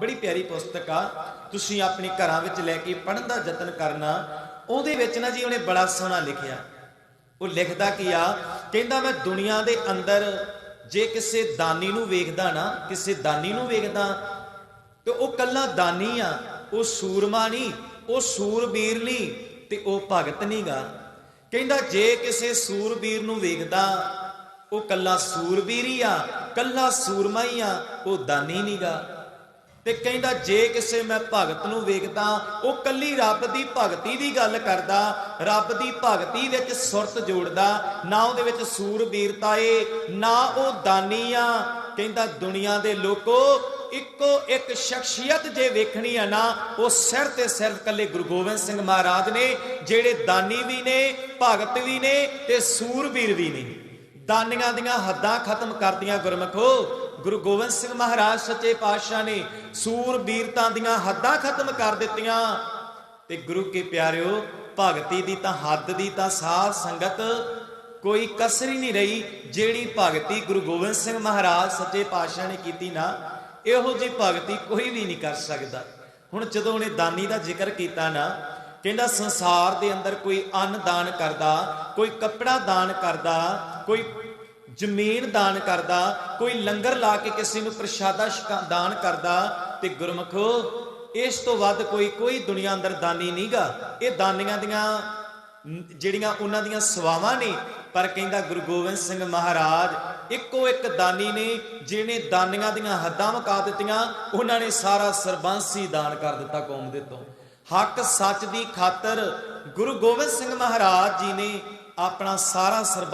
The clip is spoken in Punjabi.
ਬੜੀ ਪਿਆਰੀ ਪੁਸਤਕ ਆ। ਤੁਸੀਂ ਆਪਣੇ ਘਰਾਂ ਵਿੱਚ ਲੈ ਕੇ ਪੜ੍ਹਨ ਦਾ ਯਤਨ ਕਰਨਾ, ਉਹਦੇ ਵਿੱਚ ਨਾ ਜੀ ਉਹਨੇ ਬੜਾ ਸੋਹਣਾ ਲਿਖਿਆ। ਉਹ ਲਿਖਦਾ ਕੀ ਆ? ਕਹਿੰਦਾ ਮੈਂ ਦੁਨੀਆ ਦੇ ਅੰਦਰ ਜੇ ਕਿਸੇ ਦਾਨੀ ਨੂੰ ਵੇਖਦਾ ਨਾ, ਕਿਸੇ ਦਾਨੀ ਨੂੰ ਵੇਖਦਾ, ਤੇ ਉਹ ਕੱਲਾ ਦਾਨੀ ਆ, ਉਹ ਸੂਰਮਾ ਨਹੀਂ, ਉਹ ਸੂਰਬੀਰ ਨਹੀਂ, ਤੇ ਉਹ ਭਗਤ ਨਹੀਂਗਾ। ਕਹਿੰਦਾ ਜੇ ਕਿਸੇ ਸੂਰਬੀਰ ਨੂੰ ਵੇਖਦਾ, ਉਹ ਕੱਲਾ ਸੂਰਬੀਰ ਹੀ ਆ, ਕੱਲਾ ਸੂਰਮਾ ਹੀ ਆ, ਉਹ ਦਾਨੀ ਨਹੀਂਗਾ। ਤੇ ਕਹਿੰਦਾ, ਜੇ ਕਿਸੇ ਮੈਂ ਭਗਤ ਨੂੰ ਵੇਖਦਾ, ਉਹ ਕੱਲੀ ਰੱਬ ਦੀ ਭਗਤੀ ਦੀ ਗੱਲ ਕਰਦਾ, ਰੱਬ ਦੀ ਭਗਤੀ ਵਿੱਚ ਸੁਰਤ ਜੋੜਦਾ, ਨਾ ਉਹਦੇ ਵਿੱਚ ਸੂਰਬੀਰਤਾ ਏ ਨਾ ਉਹ ਦਾਨੀ ਆ ਕਹਿੰਦਾ, ਦੁਨੀਆ ਦੇ ਲੋਕੋ, ਇੱਕੋ ਇੱਕ ਸ਼ਖਸੀਅਤ ਜੇ ਵੇਖਣੀ ਆ ਨਾ, ਉਹ ਸਿਰ ਤੇ ਸਿਰ ਕੱਲੇ ਗੁਰੂ ਗੋਬਿੰਦ ਸਿੰਘ ਮਹਾਰਾਜ ਨੇ, ਜਿਹੜੇ ਦਾਨੀ ਵੀ ਨੇ, ਭਗਤ ਵੀ ਨੇ ਤੇ ਸੂਰਬੀਰ ਵੀ ਨੇ। ਦਾਨੀਆਂ ਦੀਆਂ ਹੱਦਾਂ ਖਤਮ ਕਰਦੀਆਂ ਗੁਰਮਖੋ। ਗੁਰੂ ਗੋਬਿੰਦ ਸਿੰਘ ਮਹਾਰਾਜ ਸੱਚੇ ਪਾਤਸ਼ਾਹ ਨੇ ਸੂਰਬੀਰਤਾਂ ਦੀਆਂ ਹੱਦਾਂ ਖਤਮ ਕਰ ਦਿੱਤੀਆਂ। ਤੇ ਗੁਰੂ ਕੇ ਪਿਆਰਿਓ, ਭਗਤੀ ਦੀ ਤਾਂ ਹੱਦ ਦੀ ਤਾਂ ਸਾਧ ਸੰਗਤ, ਕੋਈ ਕਸਰ ਹੀ ਨਹੀਂ ਰਹੀ ਜਿਹੜੀ ਭਗਤੀ ਗੁਰੂ ਗੋਬਿੰਦ ਸਿੰਘ ਮਹਾਰਾਜ ਸੱਚੇ ਪਾਤਸ਼ਾਹ ਨੇ ਕੀਤੀ ਨਾ, ਇਹੋ ਜਿਹੀ ਭਗਤੀ ਕੋਈ ਵੀ ਨਹੀਂ ਕਰ ਸਕਦਾ। ਹੁਣ ਜਦੋਂ ਉਹਨੇ ਦਾਨੀ ਦਾ ਜ਼ਿਕਰ ਕੀਤਾ ਨਾ ਕਹਿੰਦਾ ਸੰਸਾਰ ਦੇ ਅੰਦਰ ਕੋਈ ਅੰਨ ਦਾਨ ਕਰਦਾ, ਕੋਈ ਕੱਪੜਾ ਦਾਨ ਕਰਦਾ, ਕੋਈ ਜ਼ਮੀਨ ਦਾਨ ਕਰਦਾ, ਕੋਈ ਲੰਗਰ ਲਾ ਕੇ ਕਿਸੇ ਨੂੰ ਪ੍ਰਸ਼ਾਦਾ ਛਕਾ- ਦਾਨ ਕਰਦਾ, ਤੇ ਗੁਰਮਖੋ, ਇਸ ਤੋਂ ਵੱਧ ਕੋਈ ਕੋਈ ਦੁਨੀਆ ਅੰਦਰ ਦਾਨੀ ਨਹੀਂਗਾ। ਇਹ ਦਾਨੀਆਂ ਦੀਆਂ, ਜਿਹੜੀਆਂ ਉਹਨਾਂ ਦੀਆਂ ਸਵਾਵਾਂ ਨੇ, ਪਰ ਕਹਿੰਦਾ ਗੁਰੂ ਗੋਬਿੰਦ ਸਿੰਘ ਮਹਾਰਾਜ, ਇੱਕੋ ਇੱਕ ਦਾਨੀ ਨੇ ਜਿਹਨੇ ਦਾਨੀਆਂ ਦੀਆਂ ਹੱਦਾਂ ਮੁਕਾ ਦਿੱਤੀਆਂ, ਉਹਨਾਂ ਨੇ ਸਾਰਾ ਸਰਬੰਸੀ ਦਾਨ ਕਰ ਦਿੱਤਾ ਕੌਮ ਦੇ ਤੋਂ। ਹੱਕ ਸੱਚ ਦੀ ਖਾਤਰ ਗੁਰੂ ਗੋਬਿੰਦ ਸਿੰਘ ਮਹਾਰਾਜ ਜੀ ਨੇ ਆਪਣਾ ਸਾਰਾ ਸਰਬ